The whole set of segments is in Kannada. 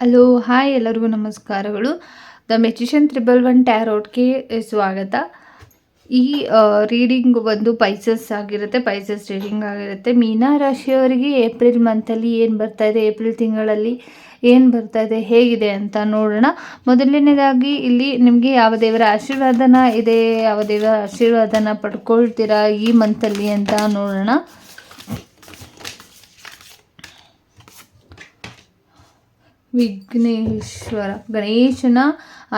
ಹಲೋ ಹಾಯ್ ಎಲ್ಲರಿಗೂ ನಮಸ್ಕಾರಗಳು. ದ ಮೆಜಿಷಿಯನ್ ತ್ರಿಬಲ್ ಒನ್ ಟ್ಯಾರೋಟ್ಗೆ ಸ್ವಾಗತ. ಈ ರೀಡಿಂಗ್ ಒಂದು ಪೈಸಸ್ ಆಗಿರುತ್ತೆ ಪೈಸಸ್ ರೀಡಿಂಗ್ ಆಗಿರುತ್ತೆ. ಮೀನಾ ರಾಶಿಯವರಿಗೆ ಏಪ್ರಿಲ್ ಮಂತಲ್ಲಿ ಏನು ಬರ್ತಾ ಇದೆ ಏಪ್ರಿಲ್ ತಿಂಗಳಲ್ಲಿ ಏನು ಬರ್ತಾ ಇದೆ, ಹೇಗಿದೆ ಅಂತ ನೋಡೋಣ. ಮೊದಲನೇದಾಗಿ ಇಲ್ಲಿ ನಿಮಗೆ ಯಾವ ದೇವರ ಆಶೀರ್ವಾದನ ಇದೆ, ಯಾವ ದೇವರ ಆಶೀರ್ವಾದನ ಪಡ್ಕೊಳ್ತೀರಾ ಈ ಮಂತಲ್ಲಿ ಅಂತ ನೋಡೋಣ. ವಿಘ್ನೇಶ್ವರ. ಗಣೇಶನ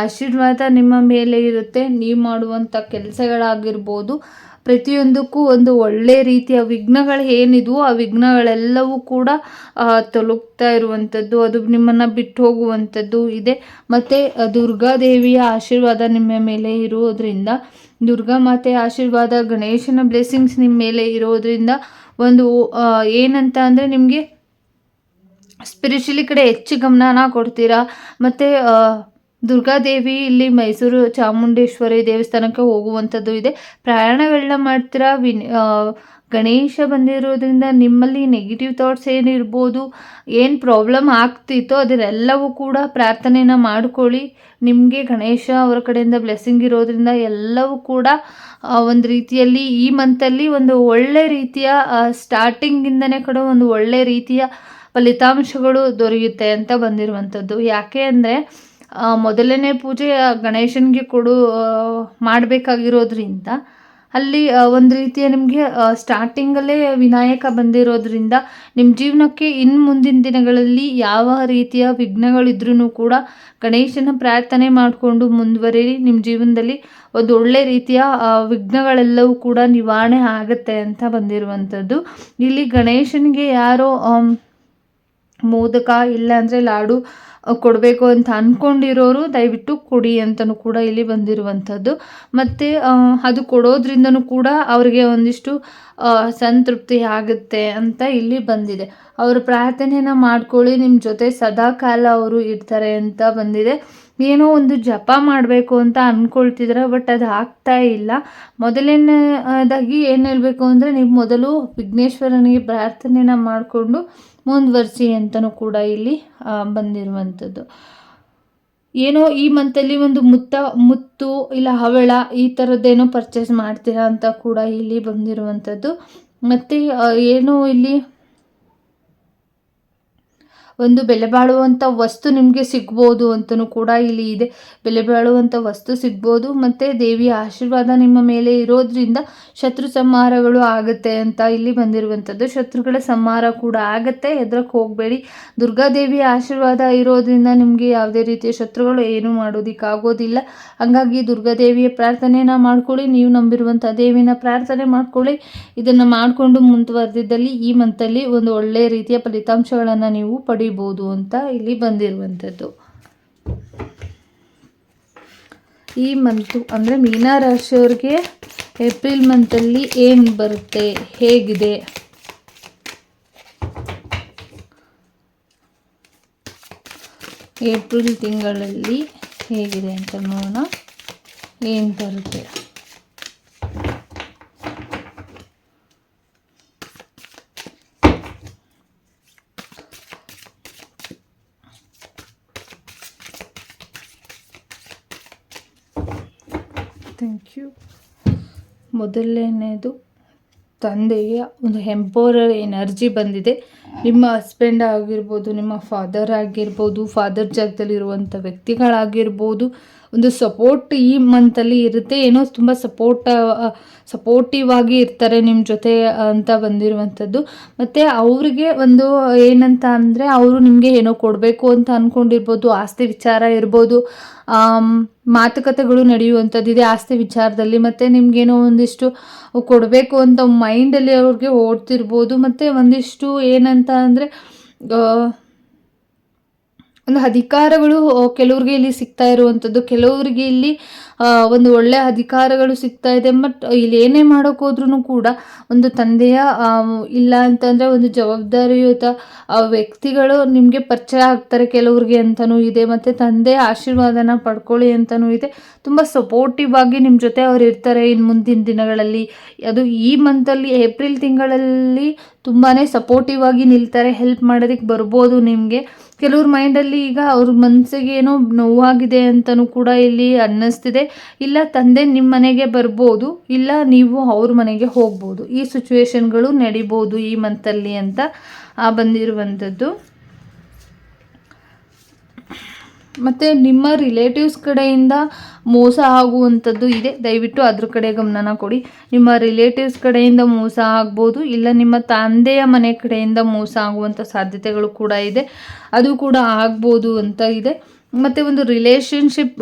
ಆಶೀರ್ವಾದ ನಿಮ್ಮ ಮೇಲೆ ಇರುತ್ತೆ. ನೀವು ಮಾಡುವಂಥ ಕೆಲಸಗಳಾಗಿರ್ಬೋದು. ಪ್ರತಿಯೊಂದಕ್ಕೂ ಒಂದು ಒಳ್ಳೆ ರೀತಿಯ ವಿಘ್ನಗಳು ಏನಿದ್ವು ಆ ವಿಘ್ನಗಳೆಲ್ಲವೂ ಕೂಡ ತಲುಪ್ತಾ ಇರುವಂಥದ್ದು. ಅದು ನಿಮ್ಮನ್ನು ಬಿಟ್ಟು ಹೋಗುವಂಥದ್ದು ಇದೆ. ಮತ್ತು ದುರ್ಗಾದೇವಿಯ ಆಶೀರ್ವಾದ ನಿಮ್ಮ ಮೇಲೆ ಇರೋದರಿಂದ, ದುರ್ಗಾ ಮಾತೆಯ ಆಶೀರ್ವಾದ, ಗಣೇಶನ ಬ್ಲೆಸ್ಸಿಂಗ್ಸ್ ನಿಮ್ಮ ಮೇಲೆ ಇರೋದರಿಂದ ಒಂದು ಏನಂತ ಅಂದರೆ ನಿಮಗೆ ಸ್ಪಿರಿಚುಲಿ ಕಡೆ ಹೆಚ್ಚು ಗಮನನ ಕೊಡ್ತೀರಾ? ಮತ್ತು ದುರ್ಗಾದೇವಿ ಇಲ್ಲಿ ಮೈಸೂರು ಚಾಮುಂಡೇಶ್ವರಿ ದೇವಸ್ಥಾನಕ್ಕೆ ಹೋಗುವಂಥದ್ದು ಇದೆ. ಪ್ರಯಾಣವೆಲ್ಲ ಮಾಡ್ತೀರಾ? ವಿನ್ ಗಣೇಶ ಬಂದಿರೋದ್ರಿಂದ ನಿಮ್ಮಲ್ಲಿ ನೆಗೆಟಿವ್ ಥಾಟ್ಸ್ ಏನಿರ್ಬೋದು, ಏನು ಪ್ರಾಬ್ಲಮ್ ಆಗ್ತಿತ್ತೋ ಅದನ್ನೆಲ್ಲವೂ ಕೂಡ ಪ್ರಾರ್ಥನೆನ ಮಾಡ್ಕೊಳ್ಳಿ. ನಿಮಗೆ ಗಣೇಶ ಅವರ ಕಡೆಯಿಂದ ಬ್ಲೆಸ್ಸಿಂಗ್ ಇರೋದ್ರಿಂದ ಎಲ್ಲವೂ ಕೂಡ ಒಂದು ರೀತಿಯಲ್ಲಿ ಈ ಮಂತಲ್ಲಿ ಒಂದು ಒಳ್ಳೆ ರೀತಿಯ ಸ್ಟಾರ್ಟಿಂಗಿಂದನೇ ಕೂಡ ಒಂದು ಒಳ್ಳೆ ರೀತಿಯ ಫಲಿತಾಂಶಗಳು ದೊರೆಯುತ್ತೆ ಅಂತ ಬಂದಿರುವಂಥದ್ದು. ಯಾಕೆ ಅಂದರೆ ಮೊದಲನೇ ಪೂಜೆ ಗಣೇಶನಿಗೆ ಕೊಡು ಮಾಡಬೇಕಾಗಿರೋದ್ರಿಂದ, ಅಲ್ಲಿ ಒಂದು ರೀತಿಯ ನಿಮಗೆ ಸ್ಟಾರ್ಟಿಂಗಲ್ಲೇ ವಿನಾಯಕ ಬಂದಿರೋದ್ರಿಂದ ನಿಮ್ಮ ಜೀವನಕ್ಕೆ ಇನ್ನು ಮುಂದಿನ ದಿನಗಳಲ್ಲಿ ಯಾವ ರೀತಿಯ ವಿಘ್ನಗಳಿದ್ರೂ ಕೂಡ ಗಣೇಶನ ಪ್ರಾರ್ಥನೆ ಮಾಡಿಕೊಂಡು ಮುಂದುವರಿ ನಿಮ್ಮ ಜೀವನದಲ್ಲಿ ಒಂದು ಒಳ್ಳೆ ರೀತಿಯ ವಿಘ್ನಗಳೆಲ್ಲವೂ ಕೂಡ ನಿವಾರಣೆ ಆಗುತ್ತೆ ಅಂತ ಬಂದಿರುವಂಥದ್ದು. ಇಲ್ಲಿ ಗಣೇಶನಿಗೆ ಯಾರೋ ಮೋದಕ ಇಲ್ಲಾಂದರೆ ಲಾಡು ಕೊಡಬೇಕು ಅಂತ ಅಂದ್ಕೊಂಡಿರೋರು ದಯವಿಟ್ಟು ಕೊಡಿ ಅಂತಲೂ ಕೂಡ ಇಲ್ಲಿ ಬಂದಿರುವಂಥದ್ದು. ಮತ್ತು ಅದು ಕೊಡೋದ್ರಿಂದನೂ ಕೂಡ ಅವರಿಗೆ ಒಂದಿಷ್ಟು ಸಂತೃಪ್ತಿ ಆಗುತ್ತೆ ಅಂತ ಇಲ್ಲಿ ಬಂದಿದೆ. ಅವರು ಪ್ರಾರ್ಥನೆಯನ್ನು ಮಾಡ್ಕೊಳ್ಳಿ ನಿಮ್ಮ ಜೊತೆ ಸದಾಕಾಲ ಅವರು ಇರ್ತಾರೆ ಅಂತ ಬಂದಿದೆ. ಏನೋ ಒಂದು ಜಪ ಮಾಡಬೇಕು ಅಂತ ಅಂದ್ಕೊಳ್ತಿದ್ರ ಬಟ್ ಅದು ಆಗ್ತಾ ಇಲ್ಲ. ಮೊದಲನೇದಾಗಿ ಏನು ಹೇಳಬೇಕು ಅಂದರೆ, ನೀವು ಮೊದಲು ವಿಘ್ನೇಶ್ವರನಿಗೆ ಪ್ರಾರ್ಥನೆನ ಮಾಡಿಕೊಂಡು ಮುಂದುವರಿಸಿ ಅಂತಲೂ ಕೂಡ ಇಲ್ಲಿ ಬಂದಿರುವಂಥದ್ದು. ಏನೋ ಈ ಮಂತಲ್ಲಿ ಒಂದು ಮುತ್ತ, ಮುತ್ತು ಇಲ್ಲ ಹವಳ ಈ ಥರದ್ದೇನೋ ಪರ್ಚೇಸ್ ಮಾಡ್ತೀರಾ ಅಂತ ಕೂಡ ಇಲ್ಲಿ ಬಂದಿರುವಂಥದ್ದು. ಮತ್ತು ಏನೋ ಇಲ್ಲಿ ಒಂದು ಬೆಲೆ ಬಾಳುವಂಥ ವಸ್ತು ನಿಮಗೆ ಸಿಗ್ಬೋದು ಅಂತಲೂ ಕೂಡ ಇಲ್ಲಿ ಇದೆ. ಬೆಲೆ ಬಾಳುವಂಥ ವಸ್ತು ಸಿಗ್ಬೋದು, ಮತ್ತು ದೇವಿಯ ಆಶೀರ್ವಾದ ನಿಮ್ಮ ಮೇಲೆ ಇರೋದ್ರಿಂದ ಶತ್ರು ಸಂಹಾರಗಳು ಆಗುತ್ತೆ ಅಂತ ಇಲ್ಲಿ ಬಂದಿರುವಂಥದ್ದು ಶತ್ರುಗಳ ಸಂಹಾರ ಕೂಡ ಆಗುತ್ತೆ ಎದ್ರಕ್ಕೆ ಹೋಗಬೇಡಿ. ದುರ್ಗಾದೇವಿಯ ಆಶೀರ್ವಾದ ಇರೋದ್ರಿಂದ ನಿಮಗೆ ಯಾವುದೇ ರೀತಿಯ ಶತ್ರುಗಳು ಏನೂ ಮಾಡೋದಕ್ಕಾಗೋದಿಲ್ಲ ಹಾಗಾಗಿ ದುರ್ಗಾದೇವಿಯ ಪ್ರಾರ್ಥನೆನ ಮಾಡ್ಕೊಳ್ಳಿ, ನೀವು ನಂಬಿರುವಂಥ ದೇವಿನ ಪ್ರಾರ್ಥನೆ ಮಾಡ್ಕೊಳ್ಳಿ. ಇದನ್ನು ಮಾಡಿಕೊಂಡು ಮುಂದುವರೆದಿದ್ದಲ್ಲಿ ಈ ಮಂತಲ್ಲಿ ಒಂದು ಒಳ್ಳೆಯ ರೀತಿಯ ಫಲಿತಾಂಶಗಳನ್ನು ನೀವು ಪಡಿ ಪಡಿಬೋದು ಅಂತ ಇಲ್ಲಿ ಬಂದಿರುವಂಥದ್ದು. ಈ ಮಂತು ಅಂದರೆ ಮೀನಾ ರಾಶಿಯವ್ರಿಗೆ ಏಪ್ರಿಲ್ ಮಂತಲ್ಲಿ ಏನು ಬರುತ್ತೆ, ಹೇಗಿದೆ? ಏಪ್ರಿಲ್ ತಿಂಗಳಲ್ಲಿ ಹೇಗಿದೆ ಅಂತ ನೋಡೋಣ. ಏನು ಬರುತ್ತೆ? ಥ್ಯಾಂಕ್ ಯು ಮೊದಲನೇದು ತಂದೆಯ ಒಂದು ಎಂಪೋರರ್ ಎನರ್ಜಿ ಬಂದಿದೆ. ನಿಮ್ಮ ಹಸ್ಬೆಂಡ್ ಆಗಿರ್ಬೋದು, ನಿಮ್ಮ ಫಾದರ್ ಆಗಿರ್ಬೋದು ಫಾದರ್ ಜಾಗದಲ್ಲಿರುವಂಥ ವ್ಯಕ್ತಿಗಳಾಗಿರ್ಬೋದು ಒಂದು ಸಪೋರ್ಟ್ ಈ ಮಂತಲ್ಲಿ ಇರುತ್ತೆ. ಏನೋ ತುಂಬ ಸಪೋರ್ಟ್ ಸಪೋರ್ಟಿವ್ ಆಗಿ ಇರ್ತಾರೆ ನಿಮ್ಮ ಜೊತೆ ಅಂತ ಬಂದಿರುವಂಥದ್ದು. ಮತ್ತು ಅವರಿಗೆ ಒಂದು ಏನಂತ ಅಂದರೆ ಅವರು ನಿಮಗೆ ಏನೋ ಕೊಡಬೇಕು ಅಂತ ಅಂದ್ಕೊಂಡಿರ್ಬೋದು ಆಸ್ತಿ ವಿಚಾರ ಇರ್ಬೋದು. ಮಾತುಕತೆಗಳು ನಡೆಯುವಂಥದ್ದಿದೆ ಆಸ್ತಿ ವಿಚಾರದಲ್ಲಿ. ಮತ್ತು ನಿಮಗೇನೋ ಒಂದಿಷ್ಟು ಕೊಡಬೇಕು ಅಂತ ಮೈಂಡಲ್ಲಿ ಅವ್ರಿಗೆ ಓಡ್ತಿರ್ಬೋದು. ಮತ್ತು ಒಂದಿಷ್ಟು ಏನಂತ ಅಂದರೆ ಒಂದು ಅಧಿಕಾರಗಳು ಕೆಲವ್ರಿಗೆ ಇಲ್ಲಿ ಸಿಗ್ತಾ ಇರುವಂಥದ್ದು ಕೆಲವರಿಗೆ ಇಲ್ಲಿ ಒಂದು ಒಳ್ಳೆಯ ಅಧಿಕಾರಗಳು ಸಿಗ್ತಾ ಇದೆ. ಬಟ್ ಇಲ್ಲಿ ಏನೇ ಮಾಡೋಕ್ಕೋದ್ರೂ ಕೂಡ ಒಂದು ತಂದೆಯ ಇಲ್ಲ ಅಂತಂದರೆ ಒಂದು ಜವಾಬ್ದಾರಿಯುತ ವ್ಯಕ್ತಿಗಳು ನಿಮಗೆ ಪರಿಚಯ ಆಗ್ತಾರೆ ಕೆಲವ್ರಿಗೆ ಅಂತಲೂ ಇದೆ. ಮತ್ತು ತಂದೆಯ ಆಶೀರ್ವಾದನ ಪಡ್ಕೊಳ್ಳಿ ಅಂತಲೂ ಇದೆ. ತುಂಬ ಸಪೋರ್ಟಿವ್ ಆಗಿ ನಿಮ್ಮ ಜೊತೆ ಅವ್ರು ಇರ್ತಾರೆ ಇನ್ನು ಮುಂದಿನ ದಿನಗಳಲ್ಲಿ. ಅದು ಈ ಮಂತಲ್ಲಿ ಏಪ್ರಿಲ್ ತಿಂಗಳಲ್ಲಿ ತುಂಬಾ ಸಪೋರ್ಟಿವ್ ಆಗಿ ನಿಲ್ತಾರೆ. ಹೆಲ್ಪ್ ಮಾಡೋದಕ್ಕೆ ಬರ್ಬೋದು ನಿಮಗೆ. ಕೆಲವ್ರ ಮೈಂಡಲ್ಲಿ ಈಗ ಅವ್ರ ಮನಸ್ಸಿಗೆ ಏನೋ ನೋವಾಗಿದೆ ಅಂತಲೂ ಕೂಡ ಇಲ್ಲಿ ಅನ್ನಿಸ್ತಿದೆ. ಇಲ್ಲ, ತಂದೆ ನಿಮ್ಮ ಮನೆಗೆ ಬರ್ಬೋದು, ಇಲ್ಲ ನೀವು ಅವ್ರ ಮನೆಗೆ ಹೋಗ್ಬೋದು. ಈ ಸಿಚುವೇಶನ್ಗಳು ನಡಿಬೋದು ಈ ಮಂತಲ್ಲಿ ಅಂತ ಬಂದಿರುವಂಥದ್ದು. ಮತ್ತು ನಿಮ್ಮ ರಿಲೇಟಿವ್ಸ್ ಕಡೆಯಿಂದ ಮೋಸ ಆಗುವಂಥದ್ದು ಇದೆ. ದಯವಿಟ್ಟು ಅದ್ರ ಕಡೆ ಗಮನನ ಕೊಡಿ. ನಿಮ್ಮ ರಿಲೇಟಿವ್ಸ್ ಕಡೆಯಿಂದ ಮೋಸ ಆಗ್ಬೋದು, ಇಲ್ಲ ನಿಮ್ಮ ತಂದೆಯ ಮನೆ ಕಡೆಯಿಂದ ಮೋಸ ಆಗುವಂಥ ಸಾಧ್ಯತೆಗಳು ಕೂಡ ಇದೆ. ಅದು ಕೂಡ ಆಗ್ಬೋದು ಅಂತ ಇದೆ. ಮತ್ತು ಒಂದು ರಿಲೇಷನ್ಶಿಪ್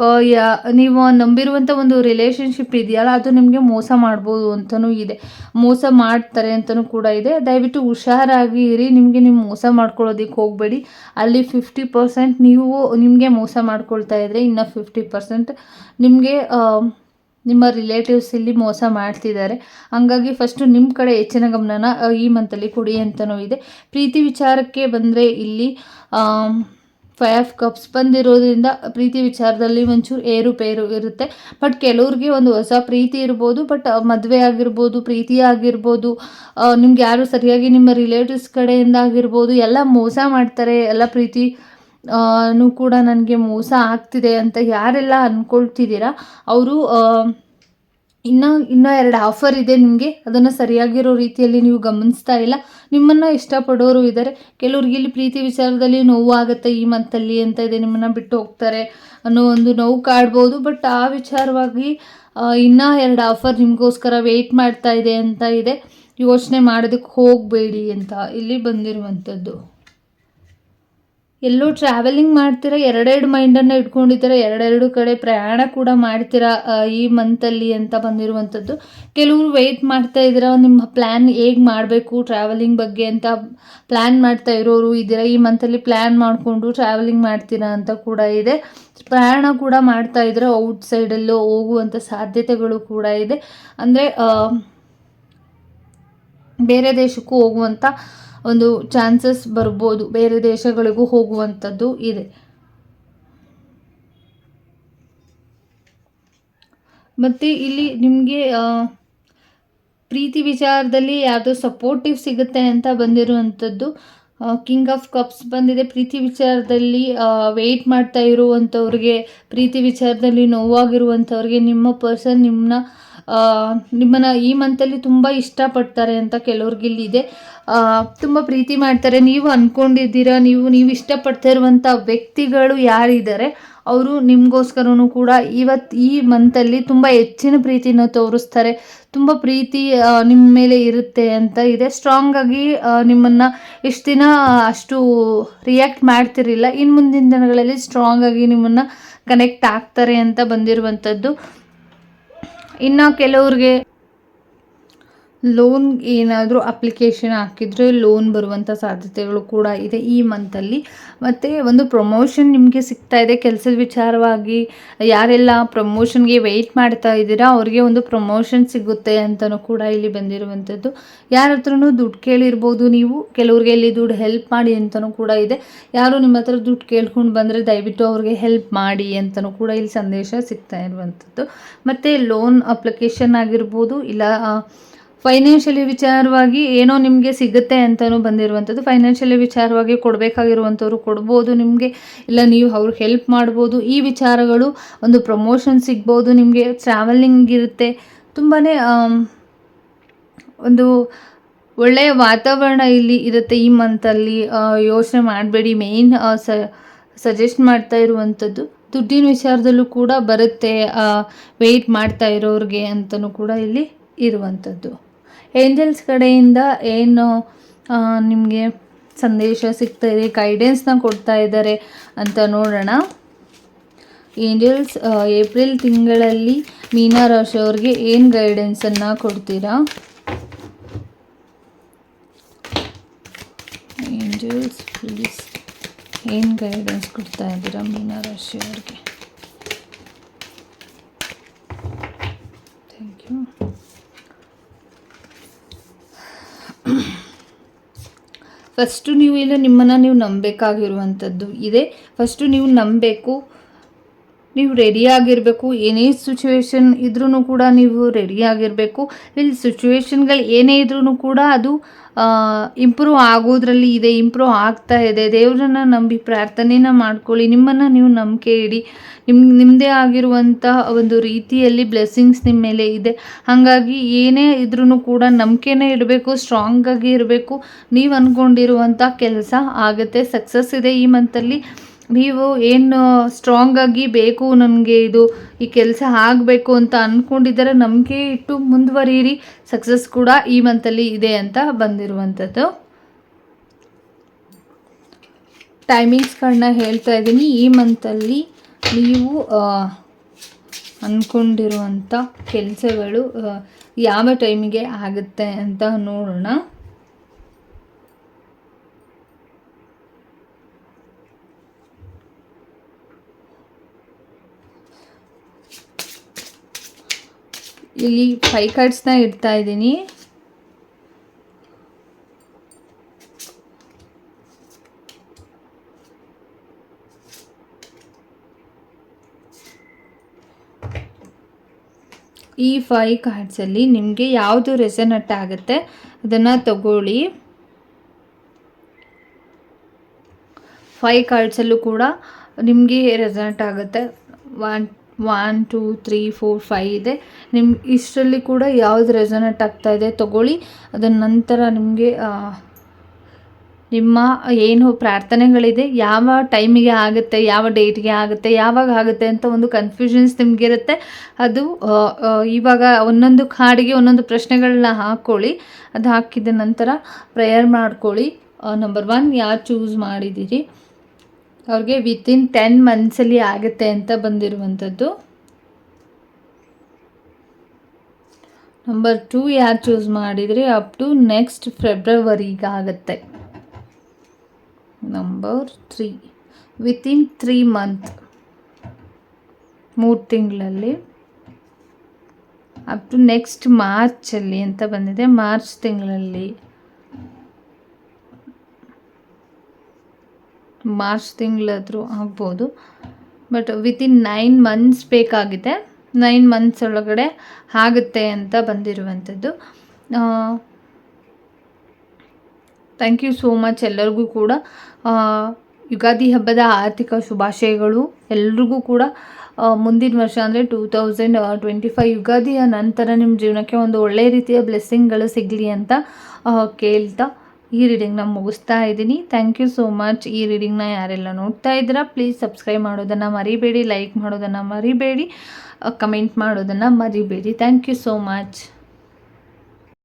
ನೀವು ನಂಬಿರುವಂಥ ಒಂದು ರಿಲೇಷನ್ಶಿಪ್ ಇದೆಯಲ್ಲ, ಅದು ನಿಮಗೆ ಮೋಸ ಮಾಡ್ಬೋದು ಅಂತಲೂ ಇದೆ. ಮೋಸ ಮಾಡ್ತಾರೆ ಅಂತಲೂ ಕೂಡ ಇದೆ. ದಯವಿಟ್ಟು ಹುಷಾರಾಗಿ ಇರಿ ನಿಮಗೆ ನೀವು ಮೋಸ ಮಾಡ್ಕೊಳ್ಳೋದಕ್ಕೆ ಹೋಗಬೇಡಿ. ಅಲ್ಲಿ ಫಿಫ್ಟಿ ಪರ್ಸೆಂಟ್ ನೀವು ನಿಮಗೆ ಮೋಸ ಮಾಡ್ಕೊಳ್ತಾ ಇದ್ದರೆ ಇನ್ನು ಫಿಫ್ಟಿ ಪರ್ಸೆಂಟ್ ನಿಮಗೆ ನಿಮ್ಮ ರಿಲೇಟಿವ್ಸ್ ಇಲ್ಲಿ ಮೋಸ ಮಾಡ್ತಿದ್ದಾರೆ. ಹಂಗಾಗಿ ಫಸ್ಟು ನಿಮ್ಮ ಕಡೆ ಹೆಚ್ಚಿನ ಗಮನನ ಈ ಮಂತಲ್ಲಿ ಕೊಡಿ ಅಂತಲೂ ಇದೆ. ಪ್ರೀತಿ ವಿಚಾರಕ್ಕೆ ಬಂದರೆ ಇಲ್ಲಿ ಫೈವ್ ಆಫ್ ಕಪ್ಸ್ ಬಂದಿರೋದ್ರಿಂದ ಪ್ರೀತಿ ವಿಚಾರದಲ್ಲಿ ಒಂಚೂರು ಏರುಪೇರು ಇರುತ್ತೆ. ಬಟ್ ಕೆಲವ್ರಿಗೆ ಒಂದು ಹೊಸ ಪ್ರೀತಿ ಇರ್ಬೋದು, ಬಟ್ ಮದುವೆ ಆಗಿರ್ಬೋದು, ಪ್ರೀತಿ ಆಗಿರ್ಬೋದು ನಿಮ್ಗೆ ಯಾರು ಸರಿಯಾಗಿ ನಿಮ್ಮ ರಿಲೇಟಿವ್ಸ್ ಕಡೆಯಿಂದ ಆಗಿರ್ಬೋದು, ಎಲ್ಲ ಮೋಸ ಮಾಡ್ತಾರೆ. ಎಲ್ಲ ಪ್ರೀತಿ ಕೂಡ ನನಗೆ ಮೋಸ ಆಗ್ತಿದೆ ಅಂತ ಯಾರೆಲ್ಲ ಅಂದ್ಕೊಳ್ತಿದ್ದೀರಾ ಅವರು ಇನ್ನೂ ಇನ್ನೂ ಎರಡು ಆಫರ್ ಇದೆ ನಿಮಗೆ. ಅದನ್ನು ಸರಿಯಾಗಿರೋ ರೀತಿಯಲ್ಲಿ ನೀವು ಗಮನಿಸ್ತಾ ಇಲ್ಲ. ನಿಮ್ಮನ್ನು ಇಷ್ಟಪಡೋರು ಇದ್ದಾರೆ ಕೆಲವ್ರಿಗೆ ಇಲ್ಲಿ ಪ್ರೀತಿ ವಿಚಾರದಲ್ಲಿ ನೋವು ಆಗುತ್ತೆ ಈ ಮಂತಲ್ಲಿ ಅಂತ ಇದೆ. ನಿಮ್ಮನ್ನು ಬಿಟ್ಟು ಹೋಗ್ತಾರೆ ಅನ್ನೋ ಒಂದು ನೋವು ಕಾಡ್ಬೋದು. ಬಟ್ ಆ ವಿಚಾರವಾಗಿ ಇನ್ನೂ ಎರಡು ಆಫರ್ ನಿಮಗೋಸ್ಕರ ವೆಯ್ಟ್ ಮಾಡ್ತಾ ಇದೆ ಅಂತ ಇದೆ. ಯೋಚನೆ ಮಾಡೋದಕ್ಕೆ ಹೋಗಬೇಡಿ ಅಂತ ಇಲ್ಲಿ ಬಂದಿರುವಂಥದ್ದು. ಎಲ್ಲೋ ಟ್ರಾವೆಲಿಂಗ್ ಮಾಡ್ತೀರಾ, ಎರಡೆರಡು ಮೈಂಡನ್ನು ಇಟ್ಕೊಂಡಿದ್ದೀರಾ, ಎರಡೆರಡು ಕಡೆ ಪ್ರಯಾಣ ಕೂಡ ಮಾಡ್ತೀರಾ ಈ ಮಂತಲ್ಲಿ ಅಂತ ಬಂದಿರುವಂಥದ್ದು. ಕೆಲವರು ವೆಯ್ಟ್ ಮಾಡ್ತಾ ಇದ್ದೀರಾ, ನಿಮ್ಮ ಪ್ಲ್ಯಾನ್ ಹೇಗೆ ಮಾಡಬೇಕು ಟ್ರಾವೆಲಿಂಗ್ ಬಗ್ಗೆ ಅಂತ ಪ್ಲ್ಯಾನ್ ಮಾಡ್ತಾ ಇರೋರು ಇದ್ದೀರಾ, ಈ ಮಂತಲ್ಲಿ ಪ್ಲ್ಯಾನ್ ಮಾಡಿಕೊಂಡು ಟ್ರಾವೆಲಿಂಗ್ ಮಾಡ್ತೀರಾ ಅಂತ ಕೂಡ ಇದೆ. ಪ್ರಯಾಣ ಕೂಡ ಮಾಡ್ತಾ ಇದ್ದೀರಾ ಔಟ್ ಸೈಡಲ್ಲೂ ಹೋಗುವಂಥ ಸಾಧ್ಯತೆಗಳು ಕೂಡ ಇದೆ. ಅಂದರೆ ಬೇರೆ ದೇಶಕ್ಕೂ ಹೋಗುವಂಥ ಒಂದು ಚಾನ್ಸಸ್ ಬರ್ಬೋದು. ಬೇರೆ ದೇಶಗಳಿಗೂ ಹೋಗುವಂಥದ್ದು ಇದೆ. ಮತ್ತು ಇಲ್ಲಿ ನಿಮಗೆ ಪ್ರೀತಿ ವಿಚಾರದಲ್ಲಿ ಯಾವುದೋ ಸಪೋರ್ಟಿವ್ ಸಿಗುತ್ತೆ ಅಂತ ಬಂದಿರುವಂಥದ್ದು ಕಿಂಗ್ ಆಫ್ ಕಪ್ಸ್ ಬಂದಿದೆ. ಪ್ರೀತಿ ವಿಚಾರದಲ್ಲಿ ವೆಯ್ಟ್ ಮಾಡ್ತಾ ಇರುವಂಥವ್ರಿಗೆ, ಪ್ರೀತಿ ವಿಚಾರದಲ್ಲಿ ನೋವಾಗಿರುವಂಥವ್ರಿಗೆ ನಿಮ್ಮ ಪರ್ಸನ್ ನಿಮ್ಮನ್ನ ನಿಮ್ಮನ್ನು ಈ ಮಂತಲ್ಲಿ ತುಂಬ ಇಷ್ಟಪಡ್ತಾರೆ ಅಂತ ಕೆಲವ್ರಿಗೆ ಇಲ್ಲಿದೆ ತುಂಬ ಪ್ರೀತಿ ಮಾಡ್ತಾರೆ. ನೀವು ಅಂದ್ಕೊಂಡಿದ್ದೀರಾ ನೀವು ನೀವು ಇಷ್ಟಪಡ್ತಾ ಇರುವಂಥ ವ್ಯಕ್ತಿಗಳು ಯಾರಿದ್ದಾರೆ, ಅವರು ನಿಮಗೋಸ್ಕರನೂ ಕೂಡ ಇವತ್ತು ಈ ಮಂತಲ್ಲಿ ತುಂಬ ಹೆಚ್ಚಿನ ಪ್ರೀತಿನ ತೋರಿಸ್ತಾರೆ. ತುಂಬ ಪ್ರೀತಿ ನಿಮ್ಮ ಮೇಲೆ ಇರುತ್ತೆ ಅಂತ ಇದೆ. ಸ್ಟ್ರಾಂಗಾಗಿ ನಿಮ್ಮನ್ನು ಇಷ್ಟು ದಿನ ಅಷ್ಟು ರಿಯಾಕ್ಟ್ ಮಾಡ್ತಿರಲಿಲ್ಲ. ಇನ್ನು ಮುಂದಿನ ದಿನಗಳಲ್ಲಿ ಸ್ಟ್ರಾಂಗಾಗಿ ನಿಮ್ಮನ್ನು ಕನೆಕ್ಟ್ ಆಗ್ತಾರೆ ಅಂತ ಬಂದಿರುವಂಥದ್ದು ಇನ್ನು ಕೆಲವ್ರಿಗೆ ಲೋನ್ ಏನಾದರೂ ಅಪ್ಲಿಕೇಶನ್ ಹಾಕಿದರೆ ಲೋನ್ ಬರುವಂಥ ಸಾಧ್ಯತೆಗಳು ಕೂಡ ಇದೆ ಈ ಮಂತಲ್ಲಿ ಮತ್ತು ಒಂದು ಪ್ರಮೋಷನ್ ನಿಮಗೆ ಸಿಗ್ತಾ ಇದೆ. ಕೆಲಸದ ವಿಚಾರವಾಗಿ ಯಾರೆಲ್ಲ ಪ್ರಮೋಷನ್ಗೆ ವೆಯ್ಟ್ ಮಾಡ್ತಾ ಇದ್ದೀರಾ, ಅವ್ರಿಗೆ ಒಂದು ಪ್ರಮೋಷನ್ ಸಿಗುತ್ತೆ ಅಂತಲೂ ಕೂಡ ಇಲ್ಲಿ ಬಂದಿರುವಂಥದ್ದು ಯಾರ ಹತ್ರನೂ ದುಡ್ಡು ಕೇಳಿರ್ಬೋದು ನೀವು, ಕೆಲವ್ರಿಗೆ ಇಲ್ಲಿ ದುಡ್ಡು ಹೆಲ್ಪ್ ಮಾಡಿ ಅಂತಲೂ ಕೂಡ ಇದೆ. ಯಾರು ನಿಮ್ಮ ಹತ್ರ ದುಡ್ಡು ಕೇಳ್ಕೊಂಡು ಬಂದರೆ ದಯವಿಟ್ಟು ಅವ್ರಿಗೆ ಹೆಲ್ಪ್ ಮಾಡಿ ಅಂತಲೂ ಕೂಡ ಇಲ್ಲಿ ಸಂದೇಶ ಸಿಗ್ತಾ ಇರುವಂಥದ್ದು ಮತ್ತು ಲೋನ್ ಅಪ್ಲಿಕೇಶನ್ ಆಗಿರ್ಬೋದು, ಇಲ್ಲ ಫೈನಾನ್ಷಿಯಲಿ ವಿಚಾರವಾಗಿ ಏನೋ ನಿಮಗೆ ಸಿಗುತ್ತೆ ಅಂತಲೂ ಬಂದಿರುವಂಥದ್ದು. ಫೈನಾನ್ಷಿಯಲಿ ವಿಚಾರವಾಗಿ ಕೊಡಬೇಕಾಗಿರುವಂಥವ್ರು ಕೊಡ್ಬೋದು ನಿಮಗೆ. ಇಲ್ಲ, ನೀವು ಅವ್ರಿಗೆ ಹೆಲ್ಪ್ ಮಾಡ್ಬೋದು. ಈ ವಿಚಾರಗಳು ಒಂದು ಪ್ರಮೋಷನ್ ಸಿಗ್ಬೋದು ನಿಮಗೆ. ಟ್ರಾವೆಲಿಂಗ್ ಇರುತ್ತೆ. ತುಂಬಾ ಒಂದು ಒಳ್ಳೆಯ ವಾತಾವರಣ ಇಲ್ಲಿ ಇರುತ್ತೆ ಈ ಮಂತಲ್ಲಿ ಯೋಚನೆ ಮಾಡಬೇಡಿ. ಮೇಯ್ನ್ ಸ ಸಜೆಸ್ಟ್ ಮಾಡ್ತಾ ಇರುವಂಥದ್ದು. ದುಡ್ಡಿನ ವಿಚಾರದಲ್ಲೂ ಕೂಡ ಬರುತ್ತೆ. ವೆಯ್ಟ್ ಮಾಡ್ತಾ ಇರೋರಿಗೆ ಅಂತಲೂ ಕೂಡ ಇಲ್ಲಿ ಇರುವಂಥದ್ದು. ಏಂಜಲ್ಸ್ ಕಡೆಯಿಂದ ಏನು ನಿಮಗೆ ಸಂದೇಶ ಸಿಗ್ತಾ ಇದೆ ಗೈಡೆನ್ಸ್ನ ಕೊಡ್ತಾ ಇದ್ದಾರೆ ಅಂತ ನೋಡೋಣ. ಏಂಜಲ್ಸ್ ಏಪ್ರಿಲ್ ತಿಂಗಳಲ್ಲಿ ಮೀನಾ ರಾಶಿಯವ್ರಿಗೆ ಏನು ಗೈಡೆನ್ಸನ್ನು ಕೊಡ್ತೀರಾ? ಏಂಜಲ್ಸ್ ಪ್ಲೀಸ್ ಏನು ಗೈಡೆನ್ಸ್ ಕೊಡ್ತಾ ಇದ್ದೀರಾ ಮೀನಾ ರಾಶಿಯವ್ರಿಗೆ ಥ್ಯಾಂಕ್ ಯು ಫಸ್ಟು ನೀವು ಇಲ್ಲ ನಿಮ್ಮನ್ನು ನೀವು ನಂಬಬೇಕಾಗಿರುವಂಥದ್ದು ಇದೆ. ಫಸ್ಟು ನೀವು ನಂಬಬೇಕು. ನೀವು ರೆಡಿಯಾಗಿರಬೇಕು ಏನೇ ಸಿಚುವೇಶನ್ ಇದ್ರೂ ಕೂಡ ನೀವು ರೆಡಿಯಾಗಿರಬೇಕು ಇಲ್ಲಿ ಸಿಚುವೇಶನ್ಗಳು ಏನೇ ಇದ್ರೂ ಕೂಡ ಅದು ಇಂಪ್ರೂವ್ ಆಗೋದ್ರಲ್ಲಿ ಇದೆ ಇಂಪ್ರೂವ್ ಆಗ್ತಾ ಇದೆ. ದೇವರನ್ನ ನಂಬಿ ಪ್ರಾರ್ಥನೆನ ಮಾಡ್ಕೊಳ್ಳಿ. ನಿಮ್ಮನ್ನು ನೀವು ನಂಬಿಕೆ ಇಡಿ. ನಿಮ್ಮ ನಿಮ್ಮದೇ ಆಗಿರುವಂಥ ಒಂದು ರೀತಿಯಲ್ಲಿ ಬ್ಲೆಸ್ಸಿಂಗ್ಸ್ ನಿಮ್ಮ ಮೇಲೆ ಇದೆ. ಹಾಗಾಗಿ ಏನೇ ಇದ್ರೂ ಕೂಡ ನಂಬಿಕೆನೇ ಇಡಬೇಕು ಸ್ಟ್ರಾಂಗಾಗಿ ಇರಬೇಕು. ನೀವು ಅಂದ್ಕೊಂಡಿರುವಂಥ ಕೆಲಸ ಆಗುತ್ತೆ ಸಕ್ಸಸ್ ಇದೆ ಈ ಮಂತಲ್ಲಿ ನೀವು ಏನು ಸ್ಟ್ರಾಂಗಾಗಿ ಬೇಕು ನನಗೆ ಇದು ಈ ಕೆಲಸ ಆಗಬೇಕು ಅಂತ ಅಂದ್ಕೊಂಡಿದ್ದಾರೆ ನಂಬಿಕೆ ಇಟ್ಟು ಮುಂದುವರಿಯಿರಿ. ಸಕ್ಸಸ್ ಕೂಡ ಈ ಮಂತಲ್ಲಿ ಇದೆ ಅಂತ ಬಂದಿರುವಂಥದ್ದು. ಟೈಮಿಂಗ್ಸ್ಗಳನ್ನ ಹೇಳ್ತಾ ಇದ್ದೀನಿ. ಈ ಮಂತಲ್ಲಿ ನೀವು ಅಂದ್ಕೊಂಡಿರುವಂಥ ಕೆಲಸಗಳು ಯಾವ ಟೈಮಿಗೆ ಆಗುತ್ತೆ ಅಂತ ನೋಡೋಣ. ಇಲ್ಲಿ ಫೈ ಕಾರ್ಡ್ಸ್ನ ಇಡ್ತಾ ಇದ್ದೀನಿ. ಈ ಫೈ ಕಾರ್ಡ್ಸಲ್ಲಿ ನಿಮಗೆ ಯಾವುದು ರೆಸನಟ್ ಆಗುತ್ತೆ, ಅದನ್ನು ತಗೊಳ್ಳಿ. ಫೈ ಕಾರ್ಡ್ಸಲ್ಲೂ ಕೂಡ ನಿಮಗೆ ರೆಸನಟ್ ಆಗುತ್ತೆ. One one two three four five ಇದೆ. ನಿಮ್ಗೆ ಇಷ್ಟರಲ್ಲಿ ಕೂಡ ಯಾವ್ದು ರೆಸನೆಟ್ ಆಗ್ತಾ ಇದೆ ತೊಗೊಳ್ಳಿ. ಅದರ ನಂತರ ನಿಮಗೆ ನಿಮ್ಮ ಏನು ಪ್ರಾರ್ಥನೆಗಳಿದೆ, ಯಾವ ಟೈಮಿಗೆ ಆಗುತ್ತೆ, ಯಾವ ಡೇಟ್ಗೆ ಆಗುತ್ತೆ, ಯಾವಾಗ ಆಗುತ್ತೆ ಅಂತ ಒಂದು ಕನ್ಫ್ಯೂಷನ್ಸ್ ನಿಮಗಿರುತ್ತೆ. ಅದು ಇವಾಗ ಒಂದೊಂದು ಹಾಡಿಗೆ ಒಂದೊಂದು ಪ್ರಶ್ನೆಗಳನ್ನ ಹಾಕ್ಕೊಳ್ಳಿ ಅದು ಹಾಕಿದ ನಂತರ ಪ್ರೇಯರ್ ಮಾಡ್ಕೊಳ್ಳಿ. ನಂಬರ್ ಒನ್ ಯಾರು ಚೂಸ್ ಮಾಡಿದ್ದೀರಿ? ಅವ್ರಿಗೆ ವಿತಿನ್ ಟೆನ್ ಮಂತ್ಸಲ್ಲಿ ಆಗುತ್ತೆ ಅಂತ ಬಂದಿರುವಂಥದ್ದು. ನಂಬರ್ ಟೂ ಯಾರು ಚೂಸ್ ಮಾಡಿದರೆ? ಅಪ್ ಟು ನೆಕ್ಸ್ಟ್ ಫೆಬ್ರವರಿಗೆ ಆಗುತ್ತೆ. Number three within three month ಮೂರು ತಿಂಗಳಲ್ಲಿ. ಅಪ್ ಟು ನೆಕ್ಸ್ಟ್ ಮಾರ್ಚಲ್ಲಿ ಅಂತ ಬಂದಿದೆ. ಮಾರ್ಚ್ ತಿಂಗಳಲ್ಲಿ. ಮಾರ್ಚ್ ತಿಂಗಳಾದರೂ ಆಗ್ಬೋದು. ಬಟ್ ವಿತಿನ್ ನೈನ್ ಮಂತ್ಸ್ ಬೇಕಾಗಿದೆ. ನೈನ್ ಮಂತ್ಸ್ ಒಳಗಡೆ ಆಗುತ್ತೆ ಅಂತ ಬಂದಿರುವಂಥದ್ದು. ಥ್ಯಾಂಕ್ ಯು ಸೋ ಮಚ್ ಎಲ್ಲರಿಗೂ ಕೂಡ. ಯುಗಾದಿ ಹಬ್ಬದ ಆರ್ಥಿಕ ಶುಭಾಶಯಗಳು ಎಲ್ರಿಗೂ ಕೂಡ. ಮುಂದಿನ ವರ್ಷ ಅಂದರೆ ಟೂ ತೌಸಂಡ್ ಟ್ವೆಂಟಿ ಫೈವ್ ಯುಗಾದಿಯ ನಂತರ ನಿಮ್ಮ ಜೀವನಕ್ಕೆ ಒಂದು ಒಳ್ಳೆಯ ರೀತಿಯ ಬ್ಲೆಸ್ಸಿಂಗ್ಗಳು ಸಿಗಲಿ ಅಂತ ಕೇಳ್ತಾ ಈ ರೀಡಿಂಗ್ನ ಮುಗಿಸ್ತಾ ಇದ್ದೀನಿ. ಥ್ಯಾಂಕ್ ಯು ಸೋ ಮಚ್ ಈ ರೀಡಿಂಗ್ನ ಯಾರೆಲ್ಲ ನೋಡ್ತಾ ಇದ್ದೀರಾ ಪ್ಲೀಸ್ ಸಬ್ಸ್ಕ್ರೈಬ್ ಮಾಡೋದನ್ನು ಮರಿಬೇಡಿ ಲೈಕ್ ಮಾಡೋದನ್ನು ಮರಿಬೇಡಿ ಕಮೆಂಟ್ ಮಾಡೋದನ್ನು ಮರಿಬೇಡಿ. Thank you so much